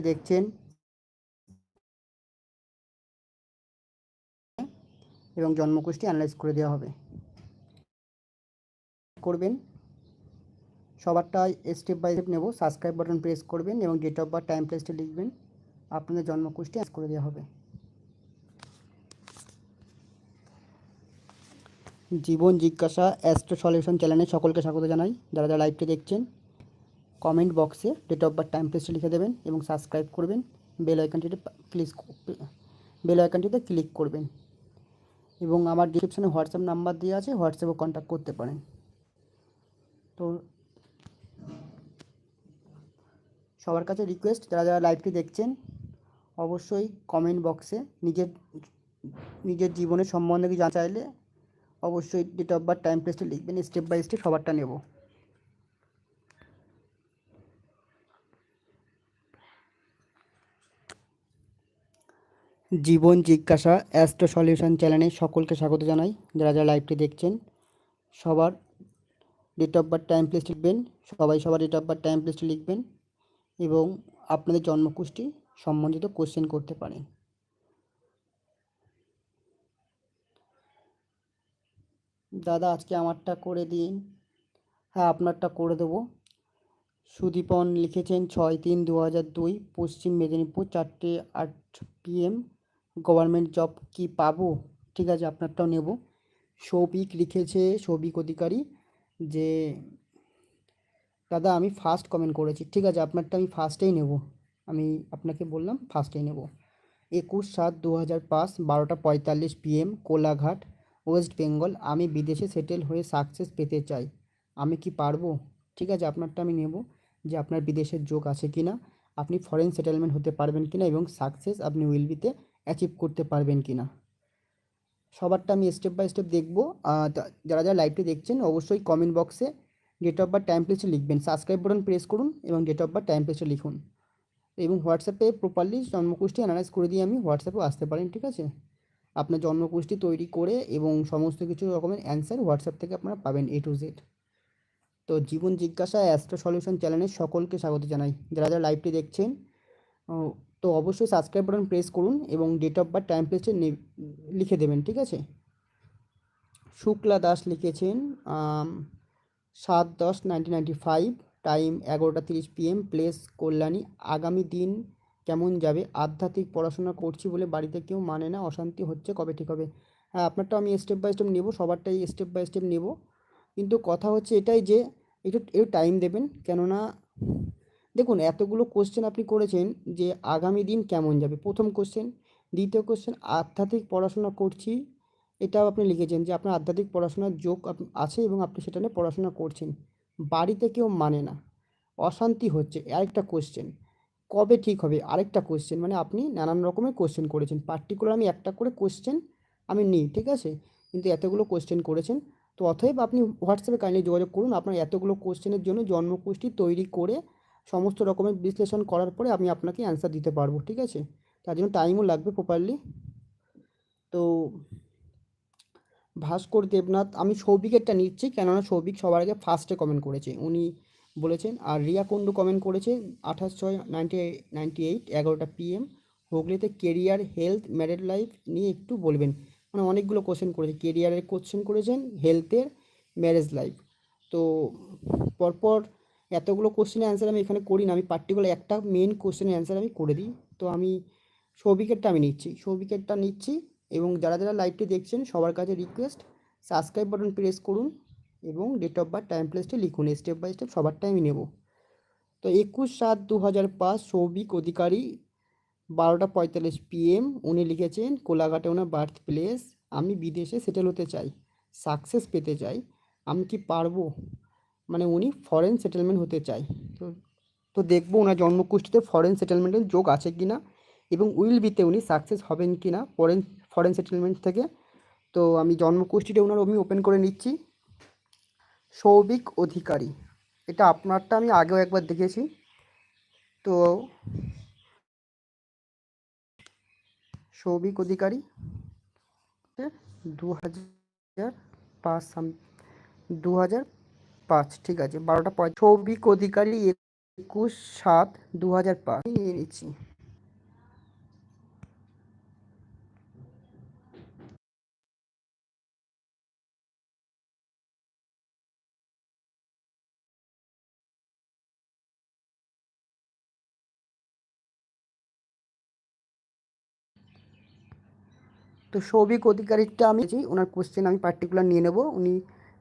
দেখছেন? এবং জন্মকুষ্টি অ্যানালাইজ করে দেওয়া হবে। করবেন। সবারটা স্টেপ বাই স্টেপ নেব। সাবস্ক্রাইব বাটন প্রেস করবেন এবং ডেট অফ বার্থ টাইম প্লেসটা লিখবেন। আপনাদের জন্মকুষ্টি অ্যাজ করে দেওয়া হবে। জীবন জিজ্ঞাসা অ্যাস্ট্রো সলিউশন চ্যানেলে সকলকে স্বাগত জানাই। যারা যারা লাইভটি দেখছেন কমেন্ট বক্সে ডেট অফ বার্থ টাইম প্লেসটা লিখে দেবেন এবং সাবস্ক্রাইব করবেন। বেল আইকনটিতে ক্লিক বেল আইকনটিতে ক্লিক করবেন। এবং আমার ডিসক্রিপশনে হোয়াটসঅ্যাপ নাম্বার দেওয়া আছে হোয়াটসঅ্যাপে কন্ট্যাক্ট করতে পারেন। তো সবার কাছে রিকোয়েস্ট যারা যারা লাইভটি দেখছেন, অবশ্যই কমেন্ট বক্সে নিজের নিজের জীবনের সম্বন্ধে কিছু চাইলে অবশ্যই ডেট অফ বার্থ টাইম প্লেসটা লিখবেন। স্টেপ বাই স্টেপ সবারটা নেব। জীবন জিজ্ঞাসা অ্যাস্ট্রো সলিউশন চ্যানেলে সকলকে স্বাগত জানাই। যারা যারা লাইভটি দেখছেন, সবার date of birth time place লিখবেন। সবাই সবার ডেট অফ বার্থ টাইম প্লেসটি লিখবেন এবং আপনাদের জন্মকুষ্টি সম্বন্ধিত কোশ্চেন করতে পারেন। দাদা, আজকে আমারটা করে দিন। হ্যাঁ আপনারটা করে দেবো। সুদীপন লিখেছেন ছয় তিন দু হাজার দুই, পশ্চিম মেদিনীপুর, চারটে আট পিএম গভর্নমেন্ট জব কি পাবো? ঠিক আছে, আপনারটাও নেব। সৌভিক লিখেছে, সৌভিক অধিকারী, যে, দাদা আমি ফার্স্ট কমেন্ট করেছি। ঠিক আছে, আপনারটা আমি ফার্স্টেই নেব। আমি আপনাকে বললাম ফার্স্টেই নেব। একুশ সাত দু হাজার পাঁচ, বারোটা পঁয়তাল্লিশ পিএম কোলাঘাট, ওয়েস্ট বেঙ্গল। আমি বিদেশে সেটেল হয়ে সাকসেস পেতে চাই। আমি কি পারব? ঠিক আছে, আপনারটা আমি নেব, যে আপনার বিদেশের যোগ আছে কি না আপনি ফরেন সেটেলমেন্ট হতে পারবেন কি না এবং সাকসেস আপনি উইল উইলবিতে অ্যাচিভ করতে পারবেন কি না সবারটা আমি স্টেপ বাই স্টেপ দেখব। যারা যারা লাইভটি দেখছেন, অবশ্যই কমেন্ট বক্সে ডেট অফ বার্থ টাইম প্লেসে লিখবেন। সাবস্ক্রাইব বাটন প্রেস করুন এবং ডেট অফ বার্থ টাইম প্লেসে লিখুন। এবং হোয়াটসঅ্যাপে প্রপারলি জন্মকুষ্টি অ্যানালাইজ করে দিয়ে আমি হোয়াটসঅ্যাপেও আসতে পারেন, ঠিক আছে? আপনার জন্মকুষ্টি তৈরি করে এবং সমস্ত কিছু রকমের অ্যান্সার হোয়াটসঅ্যাপ থেকে আপনারা পাবেন এ টু জেড তো জীবন জিজ্ঞাসা অ্যাস্ট্রো সলিউশন চ্যানেলের সকলকে স্বাগত জানাই। যারা যারা লাইভটি দেখছেন তো অবশ্যই সাবস্ক্রাইব বাটন প্রেস করুন এবং ডেট অফ বার্থ টাইম প্লেসে লিখে দেবেন, ঠিক আছে? শুক্লা দাস লিখেছেন সাত দশ নাইনটিন নাইনটি ফাইভ টাইম এগারোটা তিরিশ পিএম প্লেস কল্যাণী। আগামী দিন কেমন যাবে? আধ্যাত্মিক পড়াশোনা করছি বলে বাড়িতে কেউ মানে না, অশান্তি হচ্ছে কবে ঠিক হবে? হ্যাঁ আপনারটা আমি স্টেপ বাই স্টেপ নেব, সবারটাই স্টেপ বাই স্টেপ নেব। কিন্তু কথা হচ্ছে এটাই যে, একটু একটু টাইম দেবেন। কেননা দেখুন, এতগুলো কোশ্চেন আপনি করেছেন যে আগামী দিন কেমন যাবে? প্রথম কোশ্চেন দ্বিতীয় কোশ্চেন আধ্যাত্মিক পড়াশোনা করছি। এটাও আপনি লিখেছেন যে আপনার আধ্যাত্মিক পড়াশোনার যোগ আছে এবং আপনি সেটা নিয়ে পড়াশোনা করছেন। বাড়িতে কেউ মানে না। অশান্তি হচ্ছে। আরেকটা কোশ্চেন কবে ঠিক হবে? আরেকটা কোশ্চেন মানে আপনি নানান রকমের কোশ্চেন করেছেন। পার্টিকুলার আমি একটা করে কোশ্চেন আমি নিই, ঠিক আছে? কিন্তু এতগুলো কোশ্চেন করেছেন। তো অতএব আপনি হোয়াটসঅ্যাপে কাইন্ডলি যোগাযোগ করুন। আপনার এতগুলো কোশ্চেনের জন্য জন্মকুষ্টি তৈরি করে সমস্ত রকমের বিশ্লেষণ করার পরে আমি আপনাকে অ্যান্সার দিতে পারব, ঠিক আছে? তার জন্য টাইমও লাগবে প্রপারলি তো ভাস্কর দেবনাথ, আমি সৌভিকেরটা নিচ্ছি, কেননা সৌভিক সবার আগে ফার্স্টে কমেন্ট করেছে। উনি বলেছেন, আর রিয়া কুন্ডু কমেন্ট করেছে আঠাশ ছয় নাইনটি নাইনটি এইট এগারোটা পিএম হুগলিতে কেরিয়ার হেলথ ম্যারিড লাইফ নিয়ে একটু বলবেন। মানে অনেকগুলো কোশ্চেন করেছে কেরিয়ারের কোশ্চেন করেছেন হেলথের ম্যারেজ লাইফ তো পরপর এতগুলো কোশ্চেনের অ্যান্সার আমি এখানে করি না। আমি পার্টিকুলার একটা মেন কোশ্চেনের অ্যান্সার আমি করে দিই। তো আমি সৌভিকেরটা আমি নিচ্ছি। সৌভিকেরটা নিচ্ছি এবং যারা যারা লাইভটি দেখছেন, সবার কাছে রিকোয়েস্ট সাবস্ক্রাইব বাটন প্রেস করুন এবং ডেট অফ বার্থ টাইম প্লেসটি লিখুন। স্টেপ বাই স্টেপ সবারটাই আমি নেব। তো একুশ সাত দু হাজার পাঁচ সৌভিক অধিকারী বারোটা পঁয়তাল্লিশ পিএম উনি লিখেছেন, কোলাঘাটে ওনার বার্থ প্লেস আমি বিদেশে সেটেল হতে চাই সাকসেস পেতে চাই, আমি কি পারব? মানে উনি ফরেন সেটেলমেন্ট হতে চায়। তো তো দেখব ওনার জন্মকুষ্ঠিতে ফরেন সেটেলমেন্টের যোগ আছে কি না এবং উইল বিতে উনি সাকসেস হবেন কি না ফরেন ফরেন সেটেলমেন্ট থেকে। তো আমি জন্মকুষ্ঠিটা ওনার আমি ওপেন করে নিচ্ছি। সৌভিক অধিকারী। এটা আপনারটা আমি আগেও একবার দেখেছি। তো, সৌভিক অধিকারী দু হাজার পাঁচ সাম দু হাজার পাঁচ, ঠিক আছে। বারোটা পঁয় সৌভিক অধিকারী একুশ সাত দু হাজার পাঁচ নিয়ে নিচ্ছি। তো সৌভিক অধিকারীটা আমি ওনার কোশ্চেন আমি পার্টিকুলার নিয়ে নেব। উনি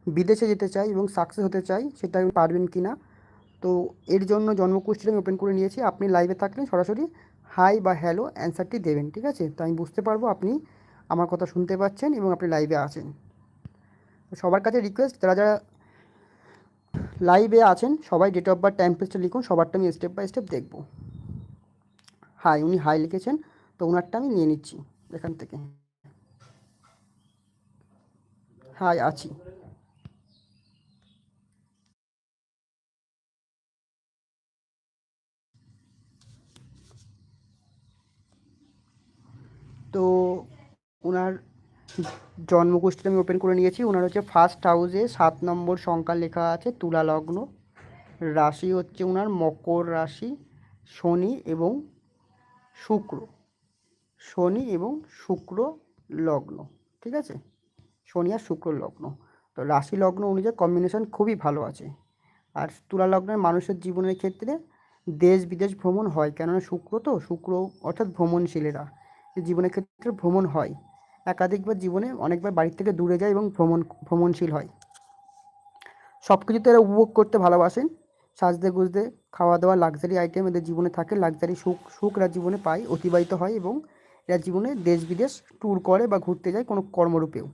বিদেশে যেতে চাই এবং সাকসেস হতে চাই সেটা পারবেন কি না তো এর জন্য জন্ম কোশ্চেন আমি ওপেন করে নিয়েছি। আপনি লাইভে থাকলে সরাসরি হাই বা হ্যালো অ্যান্সারটি দেবেন, ঠিক আছে? তো আমি বুঝতে পারব আপনি আমার কথা শুনতে পাচ্ছেন এবং আপনি লাইভে আছেন। সবার কাছে রিকোয়েস্ট যারা যারা লাইভে আছেন, সবাই ডেট অফ বার্থ টাইম প্লেসটা লিখুন, সবারটা আমি স্টেপ বাই স্টেপ দেখব। হাই উনি হাই লিখেছেন, তো ওনারটা আমি নিয়ে নিচ্ছি এখান থেকে। হাই আছি। তো ওনার জন্মগোষ্ঠীটা আমি ওপেন করে নিয়েছি। ওনার হচ্ছে ফার্স্ট হাউসে সাত নম্বর সংখ্যা লেখা আছে, তুলা লগ্ন। রাশি হচ্ছে ওনার মকর রাশি, শনি এবং শুক্র। শনি এবং শুক্র লগ্ন, ঠিক আছে? শনি আর শুক্র লগ্ন। তো রাশি লগ্ন অনুযায়ী কম্বিনেশন খুবই ভালো আছে। আর তুলা লগ্নের মানুষের জীবনের ক্ষেত্রে দেশ বিদেশ ভ্রমণ হয়, কেননা শুক্র তো, শুক্র অর্থাৎ ভ্রমণশীলেরা। জীবনের ক্ষেত্রে ভ্রমণ হয়। একাধিকবার জীবনে অনেকবার বাড়ির থেকে দূরে যায় এবং ভ্রমণ, ভ্রমণশীল হয়। সব কিছুতে এরা উপভোগ করতে ভালোবাসেন। সাজতে গুজতে খাওয়া দাওয়া লাক্সারি আইটেম এদের জীবনে থাকে। লাক্সারি সুখ সুখ এরা জীবনে পায়, অতিবাহিত হয় এবং এরা জীবনে দেশ বিদেশ ট্যুর করে বা ঘুরতে যায় কোনো কর্মরূপেও।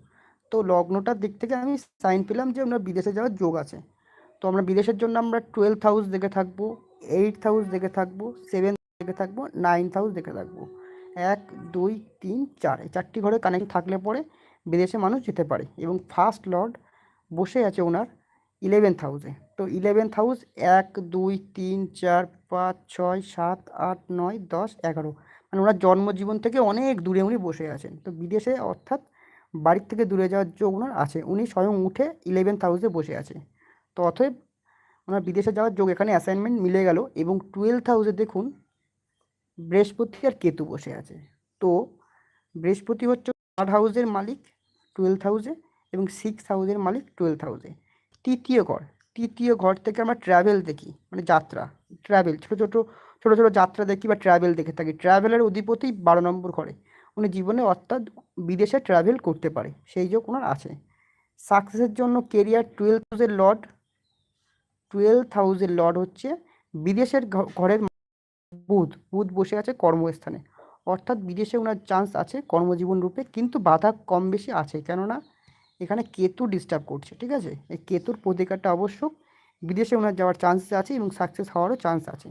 তো লগ্নটার দিক থেকে আমি সাইন পেলাম যে আমরা বিদেশে যাওয়ার যোগ আছে। তো আমরা বিদেশের জন্য আমরা টুয়েলভ হাউস দেখে থাকব এইট হাউস দেখে থাকব সেভেন দেখে থাকব নাইনথ হাউস দেখে থাকব। এক, দুই, তিন, চার। এই চারটি ঘরে কানেক্ট থাকলে পরে বিদেশে মানুষ যেতে পারে এবং ফার্স্ট লর্ড বসে আছে ওনার ইলেভেন্থ হাউসে তো ইলেভেন্থ হাউস এক, দুই, তিন, চার, পাঁচ, ছয়, সাত, আট, নয়, দশ, এগারো। মানে ওনার জন্মজীবন থেকে অনেক দূরে উনি বসে আছেন। তো বিদেশে অর্থাৎ বাড়ির থেকে দূরে যাওয়ার যোগ ওনার আছে। উনি স্বয়ং উঠে ইলেভেন্থ হাউসে বসে আছে। তো অতএব ওনার বিদেশে যাওয়ার যোগ এখানে অ্যাসাইনমেন্ট মিলে গেল এবং টুয়েলভ হাউসে দেখুন বৃহস্পতি আর কেতু বসে আছে। তো বৃহস্পতি হচ্ছে থার্ড হাউসের মালিক টুয়েলভ হাউসে এবং সিক্স হাউসের মালিক টুয়েলভ হাউসে তৃতীয় ঘর তৃতীয় ঘর থেকে আমরা ট্রাভেল দেখি মানে যাত্রা ট্রাভেল ছোটো ছোটো ছোটো ছোটো যাত্রা দেখি বা ট্রাভেল দেখে থাকি। ট্রাভেলের অধিপতি বারো নম্বর ঘরে, উনি জীবনে অর্থাৎ বিদেশে ট্রাভেল করতে পারে, সেই যোগ ওনার আছে। সাকসেসের জন্য কেরিয়ার টুয়েলভ হাউসের লর্ড টুয়েলভ হাউসের লর্ড হচ্ছে বিদেশের ঘরের বুধ বুধ বসে আছে কর্মস্থানে। অর্থাৎ বিদেশে ওনার চান্স আছে কর্মজীবন রূপে, কিন্তু বাধা কম বেশি আছে। কেননা এখানে কেতু ডিস্টার্ব করছে, ঠিক আছে? এই কেতুর প্রতিকারটা আবশ্যক বিদেশে ওনার যাওয়ার চান্স আছে এবং সাকসেস হওয়ারও চান্স আছে।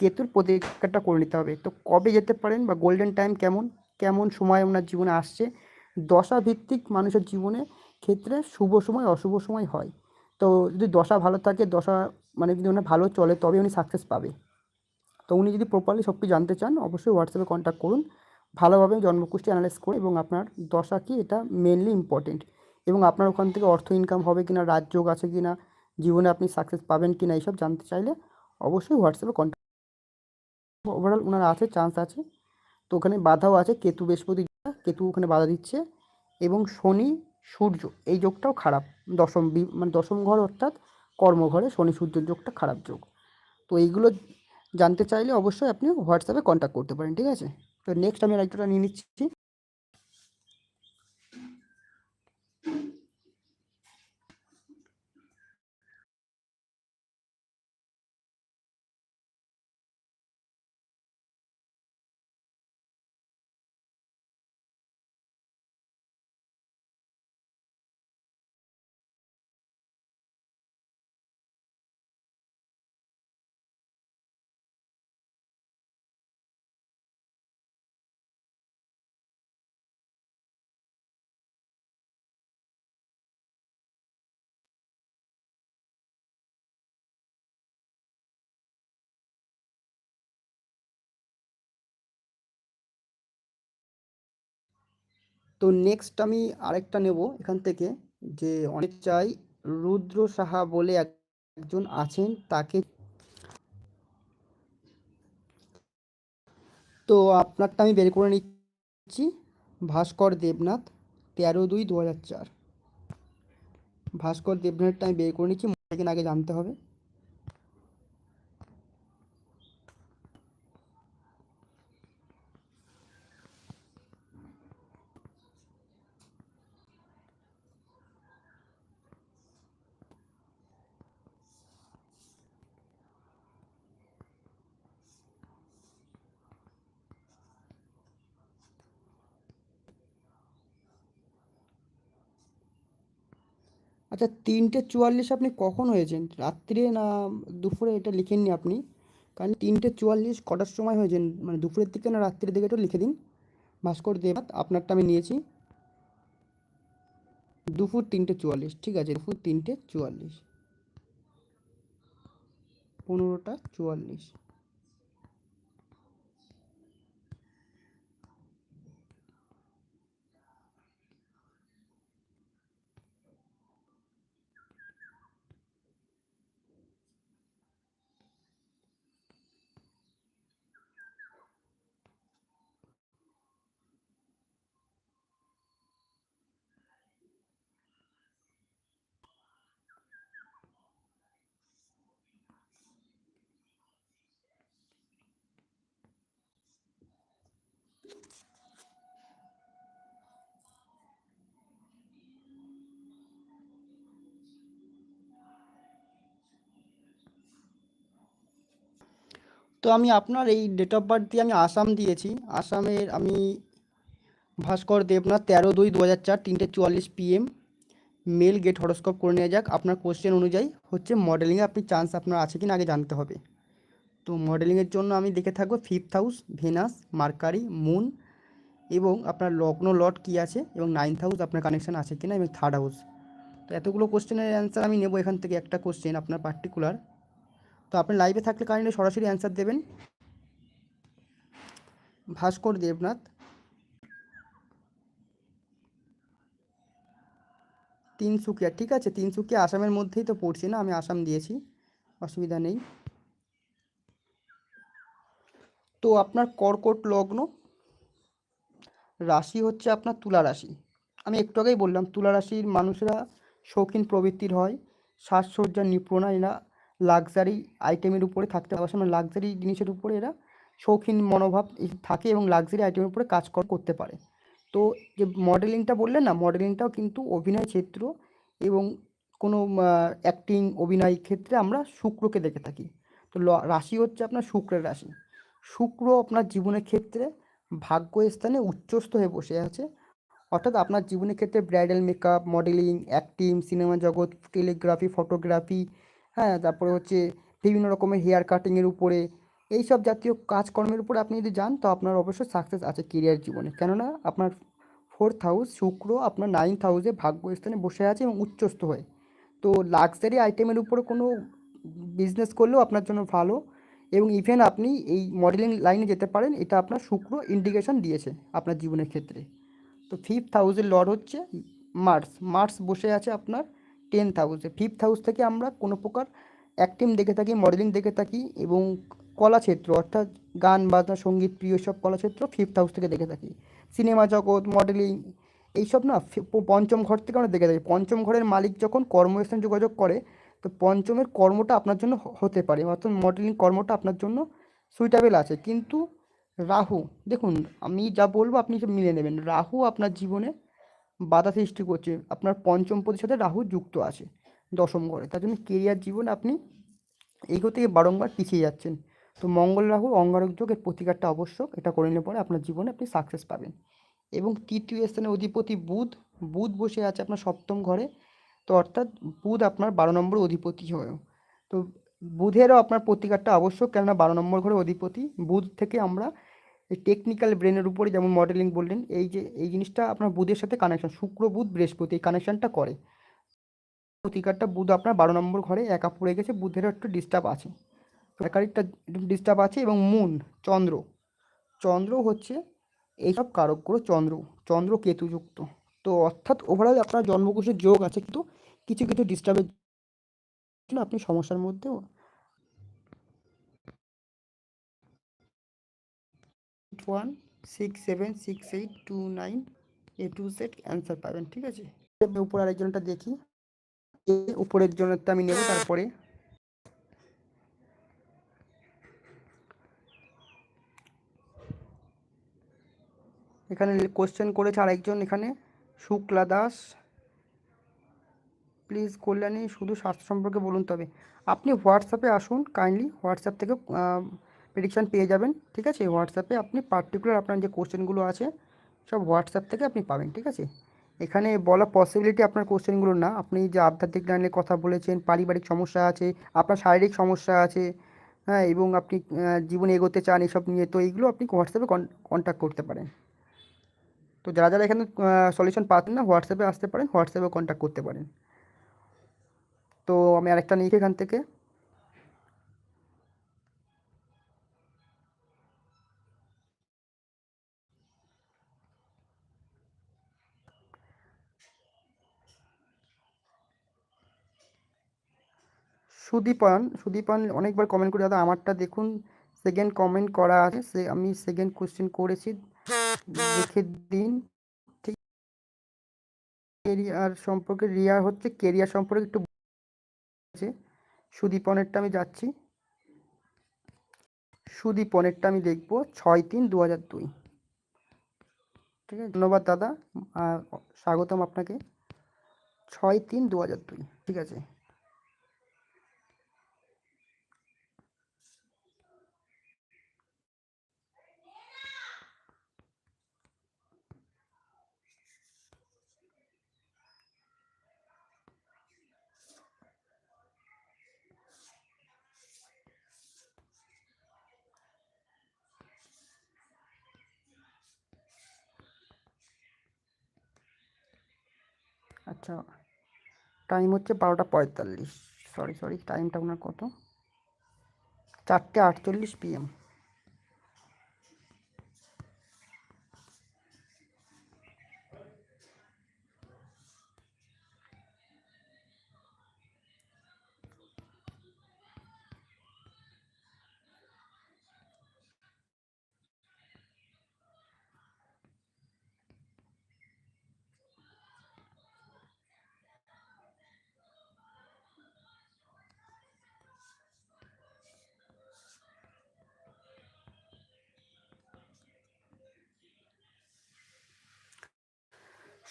কেতুর প্রতিকারটা করে নিতে হবে। তো কবে যেতে পারেন বা গোল্ডেন টাইম কেমন? কেমন সময় ওনার জীবনে আসছে? দশা ভিত্তিক মানুষের জীবনে ক্ষেত্রে শুভ সময়, অশুভ সময় হয়। তো যদি দশা ভালো থাকে, দশা মানে যদি ওনার ভালো চলে তবে উনি সাকসেস পাবে। তো উনি যদি প্রপারলি সব কিছু জানতে চান, অবশ্যই হোয়াটসঅ্যাপে কন্ট্যাক্ট করুন। ভালোভাবে জন্মকুষ্টি অ্যানালাইজ করে এবং আপনার দশা কি, এটা মেনলি ইম্পর্টেন্ট এবং আপনার ওখান থেকে অর্থ ইনকাম হবে কি কিনা রাজযোগ আছে কি না জীবনে আপনি সাকসেস পাবেন কি না এইসব জানতে চাইলে অবশ্যই হোয়াটসঅ্যাপে কন্ট্যাক্ট ওভারঅল ওনার আছে চান্স আছে। তো ওখানে বাধাও আছে, কেতু বৃহস্পতি কেতু ওখানে বাধা দিচ্ছে এবং শনি, সূর্য, এই যোগটাও খারাপ। দশম মানে দশম ঘর অর্থাৎ কর্মঘরে শনি, সূর্যের যোগটা খারাপ যোগ। তো এইগুলো জানতে চাইলে অবশ্যই আপনি হোয়াটসঅ্যাপে কন্ট্যাক্ট করতে পারেন, ঠিক আছে? তো নেক্সট আমি রাইটারটা নিয়ে নিচ্ছি। তো নেক্সট আমি আরেকটা নেব এখান থেকে যে অনেক চাই রুদ্র সাহা বলে একজন আছেন তাকে তো আপনারটা আমি বের করে নিচ্ছি। ভাস্কর দেবনাথ, তেরো দুই দু হাজার চার। ভাস্কর দেবনাথটা আমি বের করে নিচ্ছি আগে জানতে হবে। আচ্ছা তিনটে চুয়াল্লিশ আপনি কখন হয়েছেন? রাত্রে না দুপুরে এটা লিখেননি আপনি? কারণ তিনটে চুয়াল্লিশ কটার সময় হয়েছেন? মানে দুপুরের দিকে না রাত্রির দিকে একটু লিখে দিন। ভাস্কর দেবনাথ আপনারটা আমি নিয়েছি। দুপুর তিনটে চুয়াল্লিশ, ঠিক আছে? দুপুর তিনটে চুয়াল্লিশ। পনেরোটা চুয়াল্লিশ। তো আমি আপনার এই ডেট অফ বার্থ দিয়ে আমি আসাম দিয়েছি। আসামের আমি ভাস্কর দেবনাথ তেরো দুই দু হাজার চার তিনটে চুয়াল্লিশ পিএম মেল গেট হরস্কোপ করে নেওয়া যাক। আপনার কোশ্চেন অনুযায়ী হচ্ছে মডেলিংয়ে আপনি চান্স আপনার আছে কি না আগে জানতে হবে। তো মডেলিংয়ের জন্য আমি দেখে থাকব fifth house Venus Mercury moon এবং আপনার লগ্ন লট কী আছে এবং নাইন্থ হাউস আপনার কানেকশান আছে কি না এবং থার্ড হাউস তো এতগুলো কোশ্চেনের অ্যান্সার আমি নেব এখান থেকে একটা কোশ্চেন আপনার পার্টিকুলার আপনি লাইভে থাকলে কাইন্ডলি সরাসরি অ্যান্সার দেবেন। ভাস্কর দেবনাথ। তিনসুকিয়া ঠিক আছে তিনসুকিয়া আসামের মধ্যেই তো পড়ছি না, আমি আসাম দিয়েছি, অসুবিধা নেই। তো আপনার কর্কট লগ্ন রাশি হচ্ছে আপনার তুলা রাশি। আমি একটু আগেই বললাম, তুলা রাশির মানুষরা শৌখিন প্রবৃত্তির হয় সাজসজ্জার নিপুণা, এরা লাক্সারি আইটেমের উপরে থাকতে পারে মানে লাক্সারি জিনিসের উপরে এরা শৌখিন মনোভাব থাকে এবং লাক্সারি আইটেমের উপরে কাজ করতে পারে। তো যে মডেলিংটা বললেন না মডেলিংটাও কিন্তু অভিনয় ক্ষেত্র এবং কোনো অ্যাক্টিং অভিনয় ক্ষেত্রে আমরা শুক্রকে দেখে থাকি। তো রাশি হচ্ছে আপনার শুক্রের রাশি। শুক্র আপনার জীবনের ক্ষেত্রে ভাগ্য স্থানে উচ্চস্থ হয়ে বসে আছে। অর্থাৎ আপনার জীবনের ক্ষেত্রে bridal makeup modelling acting cinema জগৎ টেলিগ্রাফি ফটোগ্রাফি হ্যাঁ তারপরে হচ্ছে বিভিন্ন রকমের হেয়ার কাটিংয়ের উপরে এই সব জাতীয় কাজকর্মের উপরে আপনি যদি যান, তো আপনার অবশ্যই সাকসেস আছে কেরিয়ার জীবনে। কেননা আপনার ফোর্থ হাউস শুক্র আপনার নাইন্থ হাউসে ভাগ্যস্থানে বসে আছে এবং উচ্চস্থ হয়ে। তো লাক্সারি আইটেমের উপরে কোনো বিজনেস করলেও আপনার জন্য ভালো এবং ইভেন আপনি এই মডেলিং লাইনে যেতে পারেন, এটা আপনার শুক্র ইন্ডিকেশন দিয়েছে আপনার জীবনের ক্ষেত্রে। তো ফিফথ হাউসের লর্ড হচ্ছে মার্স। মার্স বসে আছে আপনার টেন্থ হাউসে, ফিফথ হাউস থেকে আমরা কোনো প্রকার অ্যাক্টিং দেখে থাকি, মডেলিং দেখে থাকি এবং কলাক্ষেত্র অর্থাৎ গান, বাজনা, সংগীত, প্রিয় সব কলাক্ষেত্র ফিফথ হাউস থেকে দেখে থাকি। সিনেমা জগৎ, মডেলিং এইসব না পঞ্চম ঘর থেকে আমরা দেখে থাকি। পঞ্চম ঘরের মালিক যখন কর্মস্থান যোগাযোগ করে, তো পঞ্চমের কর্মটা আপনার জন্য হতে পারে অর্থাৎ মডেলিং কর্মটা আপনার জন্য সুইটেবল আছে। কিন্তু রাহু, দেখুন আমি যা বলব আপনি মিলে নেবেন। রাহু আপনার জীবনে বাধা সৃষ্টি করছে। আপনার পঞ্চম পদের সাথে রাহু যুক্ত আছে দশম ঘরে। তার জন্য কেরিয়ার জীবন আপনি এইগো থেকে বারংবার পিছিয়ে যাচ্ছেন। তো মঙ্গল রাহু অঙ্গারক যোগের প্রতিকারটা আবশ্যক। এটা করে নিলে পরে আপনার জীবনে আপনি সাকসেস পাবেন। এবং তৃতীয় স্থানে অধিপতি বুধ। বুধ বসে আছে আপনার সপ্তম ঘরে। তো অর্থাৎ বুধ আপনার বারো নম্বর অধিপতি হয়েও তো বুধেরও আপনার প্রতিকারটা আবশ্যক। কেননা বারো নম্বর ঘরে অধিপতি। বুধ থেকে আমরা এই টেকনিক্যাল ব্রেনের উপরে যেমন মডেলিং বললেন, এই যে, এই জিনিসটা আপনার বুধের সাথে কানেকশন শুক্র বুধ বৃহস্পতি, এই কানেকশনটা করে। প্রতিকারটা বুধ আপনার বারো নম্বর ঘরে একা পড়ে গেছে, বুধেরও একটু ডিস্টার্ব আছে। একারিকটা ডিস্টার্ব আছে এবং মুন চন্দ্র। চন্দ্র হচ্ছে এইসব কারক গ্রহ চন্দ্র চন্দ্র কেতুযুক্ত। তো অর্থাৎ ওভারঅল আপনার জন্মকুশের যোগ আছে, কিন্তু কিছু কিছু ডিস্টার্বের জন্য আপনি সমস্যার মধ্যেও one six seven six eight two nine A to Z answer পাবেন, ঠিক আছে? উপর আরেকজনটা দেখি। উপরের জনেরটা আমি নেব, তারপরে এখানে কোশ্চেন করেছে আরেকজন এখানে, শুক্লা দাস। প্লিজ কল্যাণী, শুধু স্বাস্থ্য সম্পর্কে বলুন তবে। আপনি হোয়াটসঅ্যাপে আসুন কাইন্ডলি হোয়াটসঅ্যাপ থেকে প্রেডিকশান পেয়ে যাবেন, ঠিক আছে? হোয়াটসঅ্যাপে আপনি পার্টিকুলার আপনার যে কোশ্চেনগুলো আছে, সব হোয়াটসঅ্যাপ থেকে আপনি পাবেন, ঠিক আছে? এখানে বলা পসিবিলিটি আপনার কোশ্চেনগুলো না। আপনি যে আধ্যাত্মিক লাইনের কথা বলেছেন, পারিবারিক সমস্যা আছে, আপনার শারীরিক সমস্যা আছে হ্যাঁ এবং আপনি জীবনে এগোতে চান এসব নিয়ে, তো এইগুলো আপনি হোয়াটসঅ্যাপে কন্ট্যাক্ট করতে পারেন। তো যারা যারা এখানে সলিউশন পাচ্ছেন না হোয়াটসঅ্যাপে আসতে পারেন হোয়াটসঅ্যাপে কন্ট্যাক্ট করতে পারেন। তো আমি আরেকটা নিয়েছি এখান থেকে। সুদীপন সুদীপন অনেকবার কমেন্ট করে দাদা, আমারটা দেখুন সেকেন্ড কমেন্ট করা আছে, সে আমি সেকেন্ড কোশ্চেন করেছি, দেখে দিন, ঠিক কেরিয়ার সম্পর্কে, রিয়া হচ্ছে কেরিয়ার সম্পর্কে একটু আছে সুদীপনেরটা আমি যাচ্ছি, সুদীপনেরটা আমি দেখব ছয় তিন দু হাজার দুই, ঠিক আছে, ধন্যবাদ দাদা স্বাগতম আপনাকে, ছয় তিন দু হাজার দুই, ঠিক আছে। আচ্ছা টাইম হচ্ছে বারোটা পঁয়তাল্লিশ। সরি সরি টাইমটা ওনার কত? চারটে আটচল্লিশ পিএম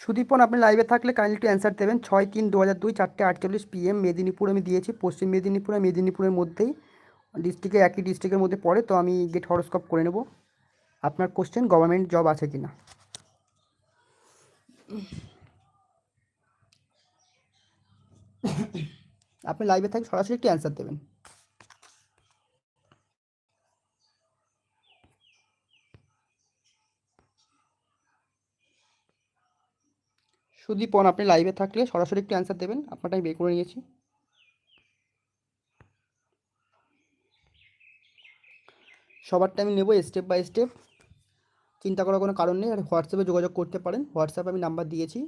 সুদীপন, আপনি লাইভে থাকলে কাইন্ডলি একটু অ্যান্সার দেবেন। ছয় তিন দু হাজার দুই, চারটে আটচল্লিশ পিএম মেদিনীপুর আমি দিয়েছি। পশ্চিম মেদিনীপুর আর মেদিনীপুরের মধ্যেই ডিস্ট্রিক্টে একই ডিস্ট্রিক্টের মধ্যে পড়ে, তো আমি গেট হরস্কোপ করে নেব। আপনার কোশ্চেন গভর্নমেন্ট জব আছে কি না আপনি লাইভে থাকলে সরাসরি একটু অ্যান্সার দেবেন। সুদীপন আপনি লাইভে থাকলে সরাসরি একটু অ্যান্সার দেবেন। আপনারটা আমি বের করে নিয়েছি। সবারটা আমি নেব স্টেপ বাই স্টেপ চিন্তা করার কোনো কারণ নেই। আর হোয়াটসঅ্যাপে যোগাযোগ করতে পারেন। হোয়াটসঅ্যাপে আমি নাম্বার দিয়েছি।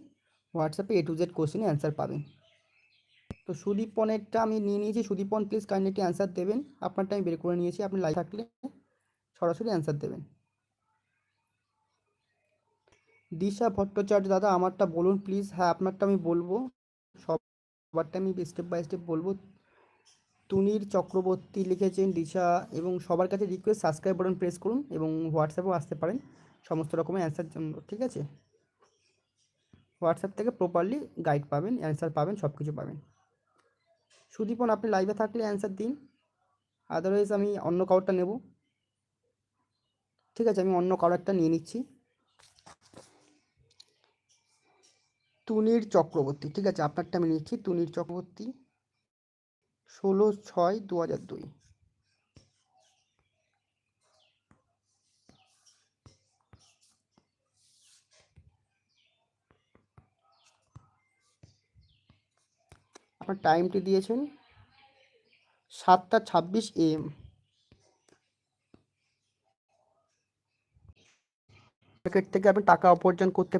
হোয়াটসঅ্যাপে এ টু জেড কোশ্চেনে অ্যান্সার পাবেন। তো সুদীপনেরটা আমি নিয়ে নিয়েছি। সুদীপন প্লিজ কাইন্ডলি একটি অ্যান্সার দেবেন। আপনারটা আমি বের করে নিয়েছি। আপনি লাইভ থাকলে সরাসরি অ্যান্সার দেবেন। দিশা ভট্টাচার্য, দাদা আমারটা বলুন প্লিজ হ্যাঁ আপনারটা আমি বলব। সবারটা আমি স্টেপ বাই স্টেপ বলব। তুনির চক্রবর্তী লিখেছেন দিশা এবং সবার কাছে রিকোয়েস্ট সাবস্ক্রাইব বাটন প্রেস করুন এবং হোয়াটসঅ্যাপেও আসতে পারেন সমস্ত রকমের অ্যান্সার জন্য, ঠিক আছে? হোয়াটসঅ্যাপ থেকে প্রপারলি গাইড পাবেন অ্যান্সার পাবেন সব কিছু পাবেন। সুদীপন, আপনি লাইভে থাকলে অ্যান্সার দিন। আদারওয়াইজ আমি অন্য কাউরটা নেব। ঠিক আছে, আমি অন্য কারোরটা নিয়ে নিচ্ছি। তুনির চক্রবর্তী, ঠিক আছে? আপনারটা আমি নিচ্ছি তুনির চক্রবর্তী, ষোলো ছয় দু হাজার দুই। আপনার টাইমটি দিয়েছেন সাতটা ছাব্বিশ এম থেকে আপনি টাকা উপার্জন করতে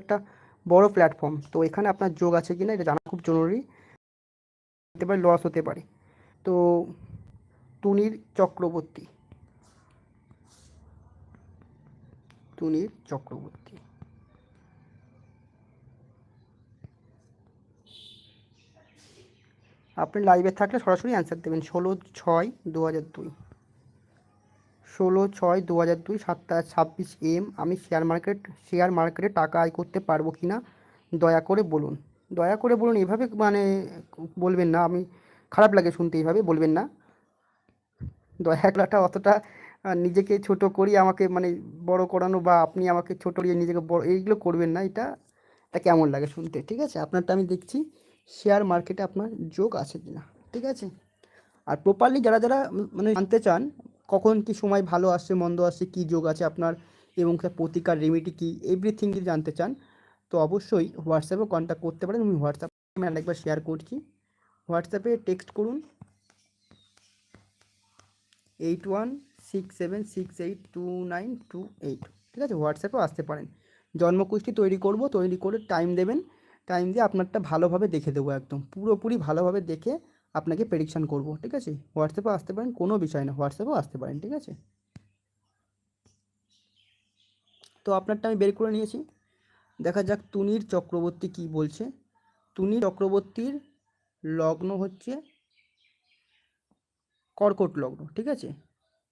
একটা বড় প্ল্যাটফর্ম তো এখানে আপনার যোগ আছে কি না এটা জানা খুব জরুরি। হতে পারে লস হতে পারে। তো টুনির চক্রবর্তী। তুনির চক্রবর্তী। আপনি লাইভে থাকলে সরাসরি অ্যান্সার দেবেন। ষোলো ছয় দু হাজার দুই। ষোলো ছয় দু হাজার দুই সাতটা ছাব্বিশ এম আমি শেয়ার মার্কেট, শেয়ার মার্কেটে টাকা আয় করতে পারব কি না, দয়া করে বলুন। দয়া করে বলুন, এভাবে মানে বলবেন না, আমি খারাপ লাগে শুনতে এইভাবে বলবেন না। দয়া করাটা অতটা নিজেকে ছোট করি, আমাকে মানে বড় করানো বা আপনি আমাকে ছোট করিয়ে নিজেকে বড়, এইগুলো করবেন না, এটা এটা কেমন লাগে শুনতে, ঠিক আছে? আপনারটা আমি দেখছি, শেয়ার মার্কেটে আপনার যোগ আছে কি না ঠিক আছে? আর প্রপারলি যারা যারা মানে জানতে চান কখন কি সময় ভালো আসছে, মন্দ আসছে, কী যোগ আছে আপনার এবং তার প্রতিকার রেমিডি কী এভরিথিং যদি জানতে চান, তো অবশ্যই হোয়াটসঅ্যাপে কন্ট্যাক্ট করতে পারেন। আমি হোয়াটসঅ্যাপ আমি আরেকবার শেয়ার করছি। হোয়াটসঅ্যাপে টেক্সট করুন। Eight one six seven six eight two nine two eight ঠিক আছে? হোয়াটসঅ্যাপেও আসতে পারেন। জন্মকুষ্টি তৈরি করব, তৈরি করে টাইম দেবেন। টাইম দিয়ে আপনারটা ভালোভাবে দেখে দেবো একদম। পুরোপুরি ভালোভাবে দেখে আপনাকে প্রেডিকশান করব, ঠিক আছে? হোয়াটসঅ্যাপে আসতে পারেন, কোনো বিষয় না হোয়াটসঅ্যাপেও আসতে পারেন, ঠিক আছে? তো আপনারটা আমি বের করে নিয়েছি। দেখা যাক তুনির চক্রবর্তী কি বলছে। তুনি চক্রবর্তীর লগ্ন হচ্ছে কর্কট লগ্ন, ঠিক আছে?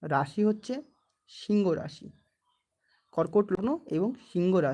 রাশি হচ্ছে সিংহ রাশি। কর্কট লগ্ন এবং সিংহ রাশি।